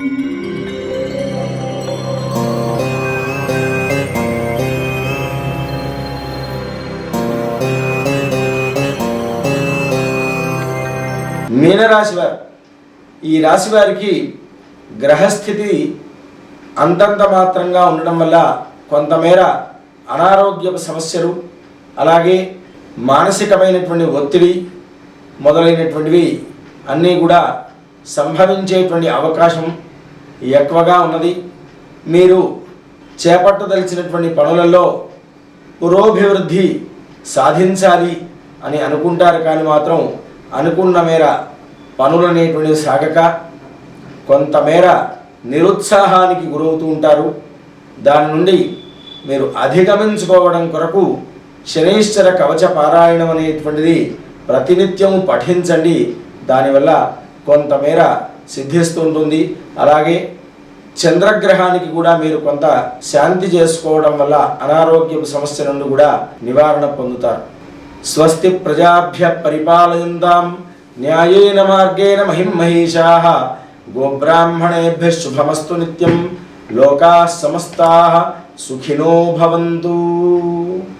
మీనరాశి వారు ఈ రాశి వారికి గ్రహస్థితి అంతంత మాత్రంగా ఉండడం వల్ల కొంతమేర అనారోగ్యపు సమస్యలు అలాగే మానసికమైనటువంటి ఒత్తిడి మొదలైనటువంటివి అన్నీ కూడా సంభవించేటువంటి అవకాశం ఎక్కువగా ఉన్నది. మీరు చేపట్టదలిచినటువంటి పనులలో పురోభివృద్ధి సాధించాలి అని అనుకుంటారు కానీ మాత్రం అనుకున్న మేర పనులు అనేటువంటివి సాగక కొంతమేర నిరుత్సాహానికి గురవుతూ ఉంటారు. దాని నుండి మీరు అధిగమించుకోవడం కొరకు శనైశ్వర కవచ పారాయణం అనేటువంటిది ప్రతినిత్యం పఠించండి. దానివల్ల కొంతమేర సిద్ధిస్తుంటుంది. అలాగే చంద్రగ్రహానికి కూడా మీరు కొంత శాంతి చేసుకోవడం వల్ల అనారోగ్యపు సమస్య నుండి కూడా నివారణ పొందుతారు. స్వస్తి ప్రజాభ్య పరిపాలయంతాం న్యాయేన మార్గేణ మహిం మహిషా గోబ్రాహ్మణేభ్య శుభమస్తు నిత్యం లోకా సమస్తా సుఖినో భవంతు.